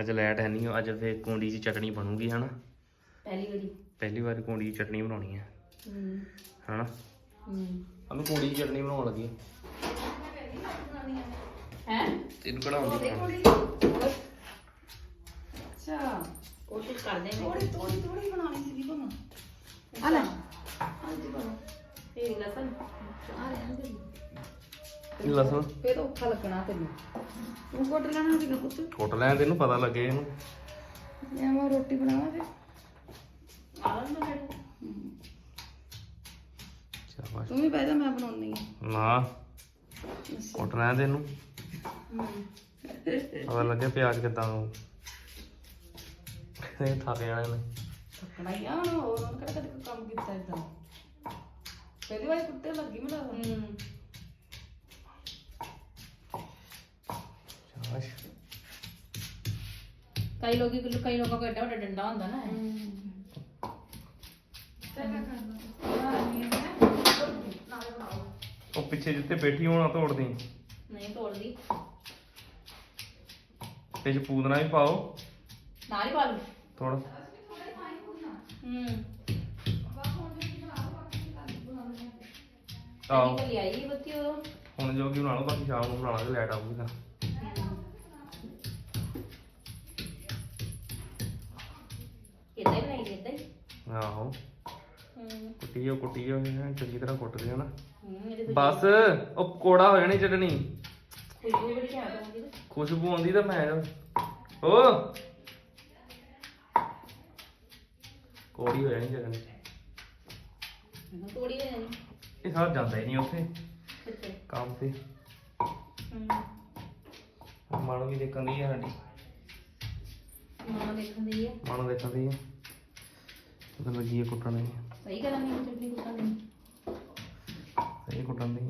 ਅੱਜ ਲੈਟ ਹੈ ਨਹੀਂ ਅੱਜ ਫੇਰ ਕੁੰਡੀ 'ਚ ਚਟਣੀ ਬਣੂਗੀ ਹਨਾ? ਪਹਿਲੀ ਵਾਰੀ। ਪਹਿਲੀ ਵਾਰ ਕੁੰਡੀ 'ਚ ਚਟਣੀ ਬਣਾਉਣੀ ਹੈ। ਹੂੰ। ਹਨਾ? ਹੂੰ। ਅਮੀ ਕੁੰਡੀ 'ਚ ਚਟਣੀ ਬਣਾਉਣ ਲੱਗੀ। ਹੈ? ਤੈਨੂੰ ਕਿਹੜਾ ਆਉਂਦੀ? ਅੱਛਾ। ਕੋਸ਼ਿਸ਼ ਕਰਦੇ ਨੇ ਥੋੜੀ ਥੋੜੀ ਥੋੜੀ ਬਣਾਉਣੀ ਸੀ ਬਣਾ ਆ ਲੈ। ਹਾਂਜੀ ਬਣਾ ਇਹ ਲਸਣ ਆ ਦੇ ਇਹ ਲਸਣ? ਫੇਰ ਔਖਾ ਲੱਗਣਾ ਤੈਨੂੰ। ਤੂੰ ਕੋਟ ਲੈਣਾ ਸੀ ਨਾ ਪੁੱਤ। ਕੁੱਟ ਲੈਣ ਤੈਨੂੰ ਪਤਾ ਲੱਗੇ ਇਹਨੂੰ। ਮੈਂ ਮੈਂ ਰੋਟੀ ਬਣਾਵਾਂ ਫਿਰ। ਸ਼ਾਬਾਸ਼। ਤੂੰ ਵੀ ਬਹਿ ਜਾ ਮੈਂ ਬਣਾਉਣੀ ਆ। ਨਾ ਕੁੱਟ ਲੈਣ ਤੈਨੂੰ। ਪਤਾ ਲੱਗੇ ਪਿਆਜ਼ ਕਿਦਾਂ ਇਹ ਥੱਕ ਜਾਣੇ ਨੇ। ਥੱਕਣਾ ਹੀ ਆ ਹੁਣ ਹੋਰ ਹੁਣ ਕਿਹੜਾ ਕਦੇ ਕੋਈ ਕੰਮ ਕੀਤਾ ਇਦਾਂ ਪਹਿਲੀ ਵਾਰੀ ਕੁੱਤੇ ਲੱਗੀ ਮੈਂ ਲੱਗਦਾ ਹੂੰ। ਸ਼ਾਬਾਸ਼ ਕਈ ਲੋਕੀ ਕਈ ਲੋਕਾਂ ਕੋਲ ਐਡਾ ਵੱਡਾ ਡੰਡਾ ਹੁੰਦਾ ਨਾ ਉਹ ਪਿੱਛੇ ਜਿੱਥੇ ਬੈਠੀ ਹੋਣਾ ਤੋੜਦੀ। ਨਹੀਂ ਤੋੜਦੀ। ਤੇ ਚ ਪੂਦਨਾ ਵੀ ਪਾਓ। ਨਾਲ ਹੀ ਪਾ ਲੂ ਥੋੜਾ ਹੂੰ। ਆਈ ਬੱਤੀ ਉਹ ਹੁਣ ਜੋ ਕੀ ਬਣਾ ਲਓ ਬਾਕੀ ਸ਼ਾਮ ਨੂੰ ਬਣਾ ਲਾਂਗੇ ਲੈਟ ਆਊਗੀ ਤਾਂ। ਇਦਾਂ ਹੀ ਆਹੋ। ਹੂੰ। ਕੁੱਟੀ ਜਾਓ ਕੁੱਟੀ ਜਾਓ ਐਨ ਚੰਗੀ ਤਰ੍ਹਾਂ ਕੁੱਟ ਲਿਓ ਨਾ। ਹੂੰ ਇਹਦੇ ਬਸ ਉਹ ਕੋੜਾ ਹੋ ਜਾਣੀ ਚਟਣੀ। ਖੁਸ਼ਬੂ ਬੜੀ ਆਉਂਦੀ ਨਾ। ਖੁਸ਼ਬੂ ਆਉਂਦੀ ਤਾਂ ਮੈਂ ਓ। ਕੋੜੀ ਹੋ ਜਾਣੀ ਚਟਣੀ। ਮੈਨੂੰ ਤੋੜੀ ਇਹ ਸਾਰ ਜਾਂਦਾ ਹੀ ਨਹੀਂ ਉੱਥੇ। ਕਿੱਥੇ? ਕੰਮ ਤੇ। ਹੂੰ। ਮਾਣੋ ਵੀ ਦੇਖਣ ਦੀ ਹੈ ਸਾਡੀ। ਮਾਂ ਦੇਖਣ ਦੀ ਹੈ ਮਾਣੋ ਦੇਖਣ ਦੀ ਹੈ ਤਾਂ ਲੱਗੀ ਹੈ ਕੁੱਟਣ ਦੀ ਸਹੀ ਕਰਾਂਗੇ ਚਟਨੀ ਕੁੱਟਾਂ ਦੀ ਸਹੀ ਕੁੱਟਣ ਦੀ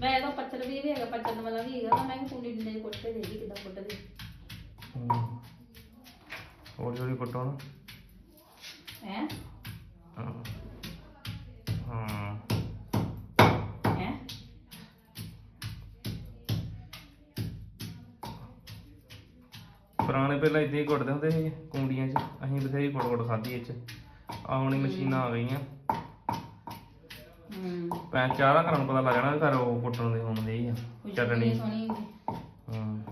ਮੈਂ ਇਹਦਾ ਪੱਚਰ ਵੀ ਹੈਗਾ ਪੱਚਰ ਵਾਲਾ ਵੀ ਹੈਗਾ ਤਾਂ ਮੈਂ ਕੁੰਡੀ ਡੰਡੇ ਦੇ ਕੁੱਟੇ ਦੇਗੀ ਕਿਦਾਂ ਕੁੱਟਦੇ ਹੌਲੀ ਹੌਲੀ ਕੁੱਟੋ ਨਾ। ਹਾਂ? ਪੁਰਾਣੇ ਪਹਿਲਾਂ ਇਦਾਂ ਹੀ ਕੁੱਟਦੇ ਹੁੰਦੇ ਸੀ ਕੁੰਡੀਆਂ 'ਚ। ਅਸੀਂ ਬਥੇਰੀ ਕੁੱਟ ਕੁੱਟ ਖਾਧੀ ਇਹ 'ਚ। ਆਹ ਹੁਣੀ ਮਸ਼ੀਨਾਂ ਆ ਗਈਆਂ। ਹੂੰ। ਪੈ ਚਾਰਾ ਘਰਾਂ ਨੂੰ ਪਤਾ ਲੱਗ ਜਾਣਾ ਵੀ ਘਰ ਉਹ ਕੁੱਟਣ ਦੇ ਹੁੰਦੇ ਹੀ ਆ ਚਟਣੀ। ਸੋਹਣੀ ਹੂੰ।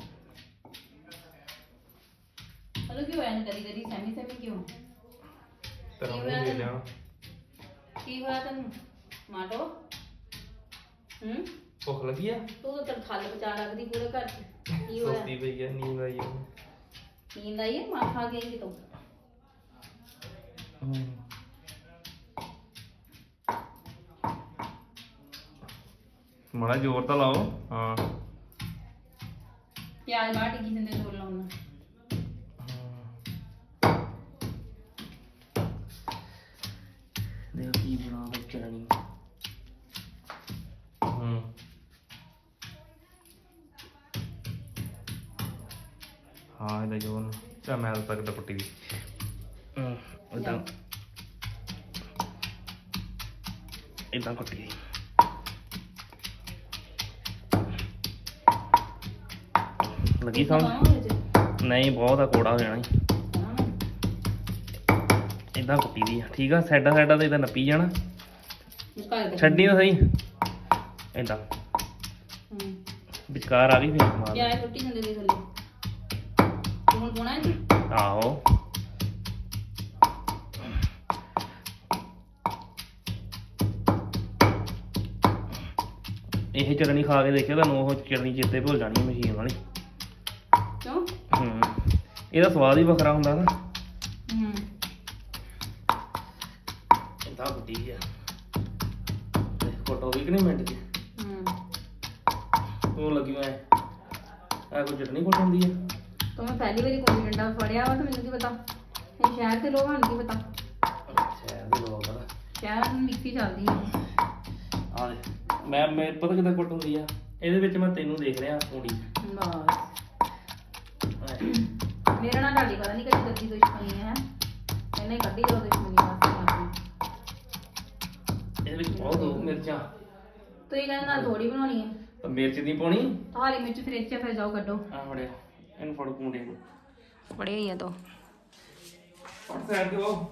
ਹਲੋ ਕਿਉਂ ਐਨ ਕਦੀ ਕਦੀ? ਸੈਮੀ ਸੈਮੀ ਕਿਉਂ? ਤੇਰਾ ਮੂੰਹ ਦੇ ਲਿਆ। ਕੀ ਹੋਇਆ ਤੈਨੂੰ? ਮਾਟੋ? ਹੂੰ? ਭੁੱਖ ਲੱਗੀ ਆ? ਤੂੰ ਤਾਂ ਥੱਲ ਬਚਾ ਲੱਗਦੀ ਪੂਰੇ ਘਰ ਚ। ਕੀ ਹੋਇਆ? ਸੁਸਤੀ ਪਈ ਆ ਨੀਂਦ ਆਈ ਆ। ਖਾ ਗਈ ਕਿਤੋਂ ਹੂੰ ਮਾੜਾ ਜ਼ੋਰ ਤਾਂ ਲਾਓ ਹਾਂ। ਪਿਆਜ਼ ਬਾਟ ਕੀ ਜਿੰਦੇ ਜ਼ੋਰ ਲਾਉਣਾ ਦੀ ਹੂੰ ਇਦਾਂ ਇਦਾਂ ਕੁੱਟੀ ਦੀ ਲੱਗੀ ਸਮਝ? ਨਹੀਂ ਬਹੁਤ ਆ ਕੋੜਾ ਹੋ ਜਾਣਾ। ਏਦਾਂ ਕੁੱਟੀ ਦੀ ਆ। ਠੀਕ ਆ ਸਾਈਡਾਂ ਸਾਈਡਾਂ ਤੇ ਇਦਾਂ ਨੱਪੀ ਜਾਣਾ। ਛੱਡੀ ਤਾਂ ਸਹੀ। ਏਦਾਂ। ਹੂੰ। ਵਿਚਕਾਰ ਆ ਗਈ ਫਿਰ। ਮਾਰ ਪਿਆਜ਼ ਰੋਟੀ ਹੁੰਦੇ ਦੇ ਥੱਲੇ? ਪਾਉਣਾ ਹੈ ਆਹੋ। ਇਹ ਚਟਣੀ ਖਾ ਕੇ ਦੇਖਿਓ ਤੁਹਾਨੂੰ ਉਹ ਚਟਣੀ ਚੇਤੇ ਭੁੱਲ ਜਾਣੀ ਮਸ਼ੀਨ ਵਾਲੀ। ਕਿਉਂ? ਹੂੰ। ਇਹਦਾ ਸਵਾਦ ਹੀ ਵੱਖਰਾ ਹੁੰਦਾ ਨਾ। ਹੂੰ। ਇਦਾਂ ਕੁੱਟੀ ਆ। ਫੋਟੋ ਵੀ ਕਿ ਨਹੀਂ ਮਿੰਟ ਚ ਹੂੰ। ਉਹ ਲੱਗੀ ਮੈਂ ਆ। ਕੋਈ ਚਟਣੀ ਕੁੱਟ ਹੁੰਦੀ ਆ? ਤੂੰ ਮੈਂ ਪਹਿਲੀ ਵਾਰੀ ਕੋਈ ਡੰਡਾ ਫੜਿਆ ਵਾ ਤਾਂ ਮੈਨੂੰ ਕੀ ਪਤਾ? ਇਹ ਸ਼ਹਿਰ ਦੇ ਲੋਕਾਂ ਨੂੰ ਕੀ ਪਤਾ? ਸ਼ਾਇਦ ਦੇ ਲੋਕ ਆ ਸ਼ਹਿਰ ਨੂੰ ਮਿਕਸੀ ਚੱਲਦੀ ਹੈ ਆ ਦੇ ਮੈਂ ਮੈਂ ਪਤਾ ਕਿਦਾਂ ਕੁੱਟ ਹੁੰਦੀ ਆ? ਇਹਦੇ ਵਿੱਚ ਮੈਂ ਤੈਨੂੰ ਦੇਖ ਰਿਹਾ ਕੁੜੀ ਬਸ। ਮੇਰਾ ਨਾਲ ਤੁਹਾਡੀ ਪਤਾ ਨਹੀਂ ਕਦੀ ਕਰਦੀ ਦੁਸ਼ਮਣੀ ਹੈ? ਇਹਨੇ ਕੱਢੀ ਜਦੋਂ ਦੁਸ਼ਮਣੀ ਵਾਸਤੇ ਇਹਦੇ ਵਿੱਚ ਬਹੁਤ ਦੋ ਮਿਰਚਾਂ। ਤੂੰ ਇਹ ਕਹਿੰਦਾ ਨਾਲ ਥੋੜੀ ਬਣਾਉਣੀ ਹੈ ਤਾਂ ਮਿਰਚ ਦੀ ਪਾਉਣੀ? ਤਾਂ ਹਰੀ ਮਿਰਚ ਫ੍ਰਿਜ 'ਚ ਫਿਰ ਜਾਓ ਕੱਢੋ। ਆ ਫੜਿਆ। ਇਹਨੂੰ ਫੜ ਕੁੰਡੇ ਨੂੰ। ਬੜੇ ਹੀ ਆ ਦੋ। ਫੜ ਸਾਈਡ ਤੇ ਉਹ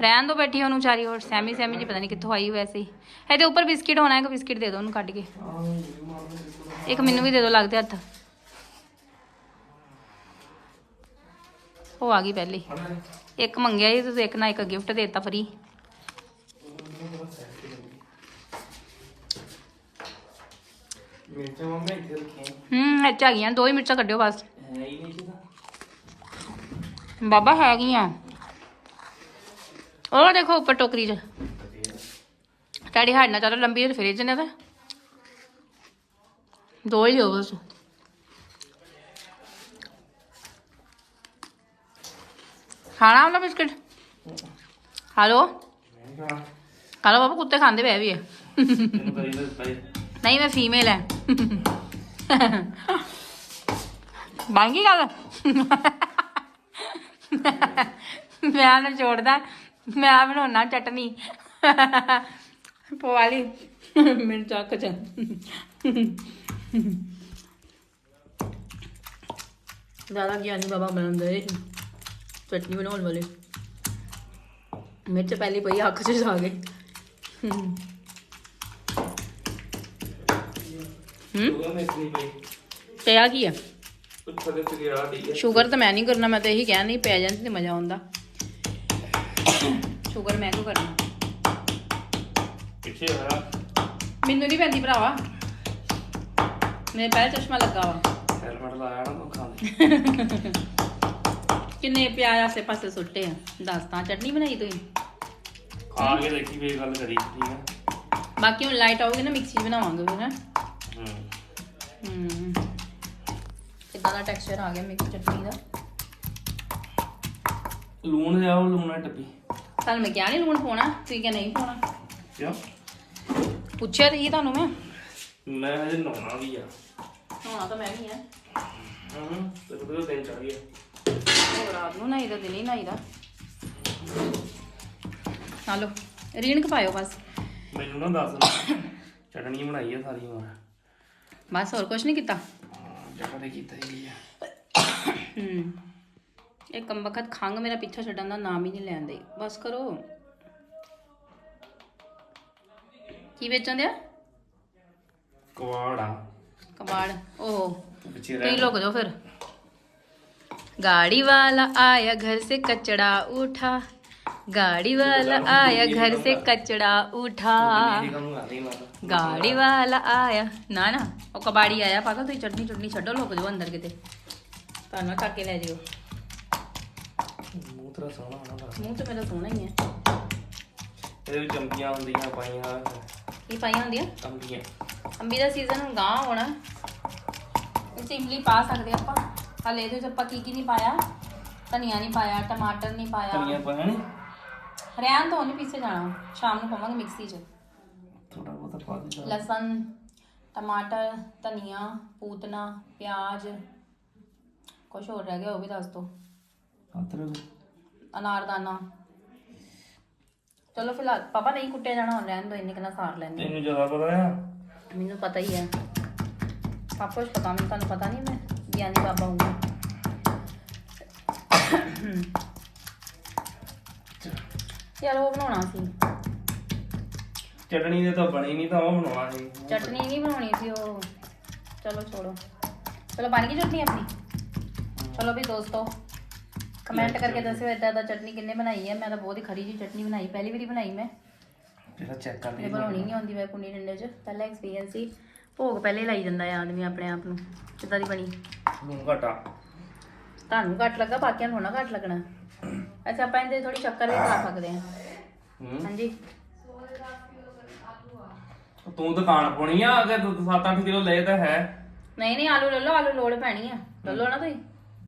ਰਹਿਣ ਦੋ ਬੈਠੀ ਉਹਨੂੰ ਚਾਰੀ ਹੋਰ ਸੈਮੀ ਸੈਮੀ ਨਹੀਂ ਪਤਾ ਨਹੀਂ ਕਿੱਥੋਂ ਆਈ ਵੈਸੇ ਹੀ ਇਹਦੇ ਉੱਪਰ ਬਿਸਕਿਟ ਹੋਣਾ ਹੈ ਕਿ ਬਿਸਕਿਟ ਦੇ ਦਿਓ ਉਹਨੂੰ ਕੱਢ ਕੇ। ਇੱਕ ਮੈਨੂੰ ਵੀ ਦੇ ਦਿਓ ਲੱਗਦੇ ਹੱਥ। ਉਹ ਆ ਗਈ ਪਹਿਲੇ। ਇੱਕ ਮੰਗਿਆ ਸੀ ਤੁਸੀਂ ਇੱਕ ਨਾ ਇੱਕ ਗਿਫਟ ਦੇਤਾ ਫਰੀ ਮਿਰਚਾਂ ਮੰਮਾ ਇੱਥੇ ਰੱਖੀਆਂ। ਹੂੰ ਇੱਥੇ ਆ ਗਈਆਂ ਦੋ ਹੀ ਮਿਰਚਾਂ ਕੱਢਿਓ ਬਸ। ਹੈ ਹੀ ਨਹੀਂ ਸੀ ਤਾਂ ਬਾਬਾ ਹੈਗੀਆਂ। ਉਹ ਦੇਖੋ ਉੱਪਰ ਟੋਕਰੀ 'ਚ। ਤੁਹਾਡੀ ਹੱਡ ਨਾਲ ਚੱਲ ਲੰਬੀ ਜਿਹੀ ਫ੍ਰਿਜ ਨੇ ਤਾਂ। ਦੋ ਹੀ ਹੋ ਬਸ। ਖਾਣਾ ਵਾਲਾ ਬਿਸਕਿਟ? ਹਲੋ ਹਲੋ ਬਾਬਾ ਕੁੱਤੇ ਖਾਂਦੇ ਪਏ ਵੀ ਕਰੀ ਤਾਂ ਜੀ ਨਹੀਂ ਮੈਂ ਫੀਮੇਲ ਹੈ ਬਣ ਗਈ ਗੱਲ ਮੈਂ ਨਾ ਛੋੜਦਾ ਮੈਂ ਬਣਾਉਣਾ ਚਟਨੀ ਪਵਾ ਲਈ ਚੱਕ ਚ ਦਾਦਾ ਗਿਆਨੀ ਬਾਬਾ ਬਣਾਉਂਦੇ ਚਟਨੀ ਬਣਾਉਣ ਵਾਲੇ ਮਿਰਚ ਪਹਿਲੀ ਪਈ ਅੱਖ 'ਚ ਜਾ ਗਈ ਹੂੰ? ਪਈ ਤੇ ਆ ਕੀ ਆ? ਉੱਥੇ ਦੇ ਦੀ ਹੈ ਸ਼ੂਗਰ ਤਾਂ ਮੈਂ ਨਹੀਂ ਕਰਨਾ ਮੈਂ ਤਾਂ ਇਹੀ ਕਹਿ ਨਹੀਂ ਪੈ ਜਾਂਦੀ ਤੇ ਮਜ਼ਾ ਆਉਂਦਾ। ਸ਼ੂਗਰ ਮੈਂ ਕਿਉਂ ਕਰਨਾ? ਪਿੱਛੇ ਹੋਇਆ ਮੈਨੂੰ ਨਹੀਂ ਪੈਂਦੀ ਭਰਾਵਾ। ਮੇਰੇ ਪਹਿਲੇ ਚਸ਼ਮਾ ਲੱਗਾ ਵਾ। ਹੈਲਮਟ ਲਾਇਆ ਨਾ ਤੂੰ ਖਾਂਦੇ ਕਿੰਨੇ ਪਿਆਜ਼ ਆਸੇ ਪਾਸੇ ਸੁੱਟੇ ਆ। ਦੱਸ ਤਾਂ ਚਟਨੀ ਬਣਾਈ ਤੁਸੀਂ ਖਾ ਕੇ ਦੇਖੀ ਫੇਰ ਗੱਲ ਕਰੀ ਠੀਕ ਹੈ ਬਾਕੀ ਹੁਣ ਲਾਈਟ ਆਊਗੀ ਨਾ ਮਿਕਸੀ 'ਚ ਬਣਾਵਾਂਗੇ ਹੈਂ ਹੂੰ। ਹੂੰ। ਕਿੱਦਾਂ ਦਾ ਟੈਕਸਚਰ ਆ ਗਿਆ ਮਿਕਸ ਚਟਨੀ ਦਾ। ਲੂਣ ਜਾਓ ਲੂਣਾ ਟੱਪੀ। ਤੁਹਾਨੂੰ ਮੈਂ ਕਿਹਾ ਨਹੀਂ ਲੂਣ ਪਾਉਣਾ ਤੁਸੀਂ ਕਿਹਾ ਨਹੀਂ ਪਾਉਣਾ। ਕਿਉਂ? ਪੁੱਛਿਆ ਤੇ ਸੀ ਤੁਹਾਨੂੰ ਮੈਂ। ਮੈਂ ਹਜੇ ਨਹਾਉਣਾ ਵੀ ਆ। ਹੋਣਾ ਤਾਂ ਮੈਂ ਵੀ ਆ। ਹੂੰ ਤੇ ਤੂੰ ਦਿਨ ਚੜ ਗਿਆ। ਹੋਰ ਰਾਤ ਨੂੰ ਨਹੀਂ ਤਾਂ ਦਿਨੇ ਨਹੀਂ ਦਾ। ਹਲੋ ਰੀਣਕ ਪਾਇਓ ਬਸ। ਮੈਨੂੰ ਨਾ ਦੱਸ ਚਟਣੀ ਬਣਾਈ ਆ ਸਾਰੀ ਉਮਰ ਬਸ ਹੋਰ ਕੁਝ ਨਹੀਂ ਕੀਤਾ ਜਗਾ ਤੇ ਕੀਤਾ ਹੀ ਆ ਹੂੰ ਇਹ ਕੰਬਖਤ ਖੰਗ ਮੇਰਾ ਪਿੱਛਾ ਛੱਡਣ ਦਾ ਨਾਮ ਹੀ ਨਹੀਂ ਲੈਂਦੇ ਬਸ ਕਰੋ ਕੀ ਵੇਚਣ ਦਿਆ ਕਵਾੜਾ ਕਬਾੜ ਓਹੋ ਪਿੱਛੇ ਤੁਸੀਂ ਰਹਿ ਲੁਕ ਜਾਓ ਫਿਰ गाड़ी वाला आया घर से कचड़ा उठा गाड़ी वाला आया घर से कचड़ा उठा ਮੇਰੀ ਕੰਮ ਕਰ ਰਹੀ ਮਾਤਾ गाड़ी वाला आया ਨਾ ਨਾ ਉਹ ਕਬਾੜੀ ਆਇਆ ਪਾਗਲ ਤੁਸੀਂ ਚਟਨੀ ਚਟਨੀ ਛੱਡੋ ਲੋਕ ਜੋ ਅੰਦਰ ਕਿਤੇ ਤੁਹਾਨੂੰ ਚੱਕ ਕੇ ਲੈ ਜਿਓ ਮੂੰਹ ਤੇਰਾ ਸੋਹਣਾ ਹੋਣਾ ਬਸ ਮੂੰਹ ਤੇ ਮੇਰਾ ਸੋਹਣਾ ਹੀ ਹੈ ਇਹਦੇ ਵਿੱਚ ਚੰਪੀਆਂ ਹੁੰਦੀਆਂ ਪਾਈਆਂ ਕੀ ਪਾਈਆਂ ਹੁੰਦੀਆਂ ਅੰਬੀਆਂ ਅੰਬੀ ਦਾ ਸੀਜ਼ਨ ਹੁਣ ਗਾਂ ਹੋਣਾ ਇਹ 'ਚ ਇਮਲੀ ਪਾ ਸਕਦੇ ਆਪਾਂ ਹਲੇ ਇਹਦੇ 'ਚ ਆਪਾਂ ਕੀ ਕੀ ਨਹੀਂ ਪਾਇਆ ਧਨੀਆ ਨਹੀਂ ਪਾਇਆ ਟਮਾਟਰ ਨਹੀਂ ਪਾਇਆ ਧਨੀਆ ਪਾਇਆ ਨੀ ਰਹਿਣ ਤੋਂ ਨਹੀਂ ਪੀਸੇ ਜਾਣਾ ਸ਼ਾਮ ਨੂੰ ਪਾਵਾਂਗੇ ਮਿਕਸੀ 'ਚ। ਥੋੜਾ ਬਹੁਤਾ ਪਾ ਦੇ ਲਸਣ ਟਮਾਟਰ ਧਨੀਆ ਪੂਤਨਾ ਪਿਆਜ਼ ਕੁਛ ਹੋਰ ਰਹਿ ਗਿਆ ਉਹ ਵੀ ਦੱਸ ਦੋ। ਅਦਰਕ ਅਨਾਰਦਾਨਾ। ਚਲੋ ਫਿਲਹਾਲ ਪਾਪਾ ਨਹੀਂ ਕੁੱਟਿਆ ਜਾਣਾ ਹੁਣ ਰਹਿਣ ਦੋ ਇੰਨੇ ਕਿੰਨਾ ਸਾਰ ਲੈਂਦੇ ਤੈਨੂੰ ਜ਼ਿਆਦਾ ਪਤਾ ਆ? ਮੈਨੂੰ ਪਤਾ ਹੀ ਹੈ ਸਭ ਕੁਝ ਪਤਾ ਮੈਨੂੰ ਤੁਹਾਨੂੰ ਪਤਾ ਨਹੀਂ ਮੈਂ ਗਿਆਨੀ ਬਾਬਾ ਹੂੰ ਉਹ ਬਣਾਉਣਾ ਸੀ। ਚਟਣੀ ਦੇ ਤਾਂ ਬਣੀ ਨਹੀਂ ਤਾਂ ਉਹ ਬਣਾਉਣਾ ਸੀ। ਚਟਨੀ ਨਹੀਂ ਬਣਾਉਣੀ ਸੀ ਉਹ। ਚਲੋ ਛੋੜੋ। ਚਲੋ ਬਣ ਗਈ ਚਟਨੀ ਆਪਣੀ? ਚਲੋ ਵੀ ਦੋਸਤੋ ਕਮੈਂਟ ਕਰਕੇ ਦੱਸਿਓ ਇਦਾਂ ਦਾ ਚਟਨੀ ਕਿੰਨੇ ਬਣਾਈ ਹੈ। ਮੈਂ ਤਾਂ ਬਹੁਤ ਹੀ ਖਰੀ ਜੀ ਚਟਨੀ ਬਣਾਈ ਪਹਿਲੀ ਵਾਰੀ ਬਣਾਈ ਮੈਂ। ਜਿਹੜਾ ਚੈੱਕ ਕਰ ਇਹ ਬਣਾਉਣੀ ਨਹੀਂ ਆਉਂਦੀ ਮੈਂ ਕੁੰਡੀ ਡੰਡੇ 'ਚ। ਪਹਿਲਾ ਐਕਸਪੀਰੀਅੰਸ ਸੀ। ਭੋਗ ਪਹਿਲੇ ਲਾਈ ਜਾਂਦਾ ਹੈ ਆਦਮੀ ਆਪਣੇ ਆਪ ਨੂੰ। ਕਿੱਦਾਂ ਦੀ ਬਣੀ? ਲੂਣ ਘਟਾ। ਤੁਹਾਨੂੰ ਘੱਟ ਲੱਗਾ ਬਾਕੀਆਂ ਨੂੰ ਨਾ ਘੱਟ ਲੱਗਣਾ। ਅੱਛਾ ਆਪਾਂ ਇਹਦੇ ਥੋੜੀ ਸ਼ੱਕਰ ਵੀ ਪਾ ਸਕਦੇ ਹਾਂ। ਹੂੰ। ਹਾਂਜੀ। ਤੂੰ ਦੁਕਾਨ ਪਾਉਣੀ ਆ ਅਗਰ 7-8 ਕਿਲੋ ਲਏ ਤਾਂ ਹੈ। ਨਹੀਂ ਨਹੀਂ ਆਲੂ ਲੈ ਲਓ ਆਲੂ ਲੋੜ ਪੈਣੀ ਆ। ਲੈ ਲਓ ਨਾ ਤੁਸੀਂ।